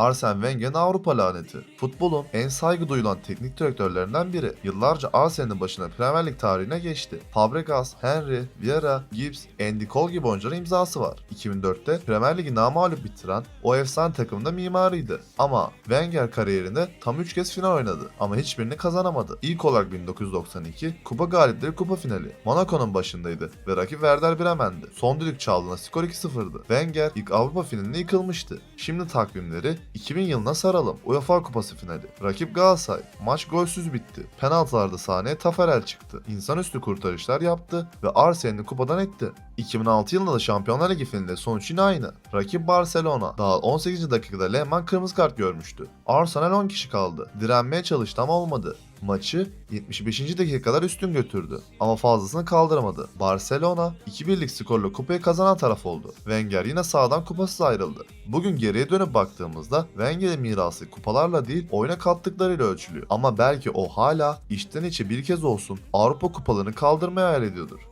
Arsene Wenger'in Avrupa laneti. Futbolun en saygı duyulan teknik direktörlerinden biri. Yıllarca Arsenal'in başına Premier Lig tarihine geçti. Fabregas, Henry, Vieira, Gibbs, Andy Cole gibi oyuncuların imzası var. 2004'te Premier Ligi namağlup bitiren o efsane takımın da mimarıydı. Ama Wenger kariyerinde tam 3 kez final oynadı ama hiçbirini kazanamadı. İlk olarak 1992 Kupa Galipleri Kupa finali. Monaco'nun başındaydı ve rakip Werder Bremen'di. Son düdük çaldığında skor 2-0'dı. Wenger ilk Avrupa finalinde yıkılmıştı. Şimdi takvimleri 2000 yılına saralım. UEFA Kupası finali. Rakip Galatasaray. Maç golsüz bitti. Penaltılarda sahneye Tafarel çıktı. İnsanüstü kurtarışlar yaptı ve Arsenal'i kupadan etti. 2006 yılında da Şampiyonlar Ligi finalinde sonuç yine aynı. Rakip Barcelona. Daha 18. dakikada Lehmann kırmızı kart görmüştü. Arsenal 10 kişi kaldı. Direnmeye çalıştı ama olmadı. Maçı 75. dakika kadar üstün götürdü ama fazlasını kaldıramadı. Barcelona 2-1'lik skorla kupayı kazanan taraf oldu. Wenger yine sağdan kupasız ayrıldı. Bugün geriye dönüp baktığımızda Wenger'in mirası kupalarla değil oyuna kattıklarıyla ölçülüyor. Ama belki o hala içten içe bir kez olsun Avrupa kupalarını kaldırmayı hayal ediyordur.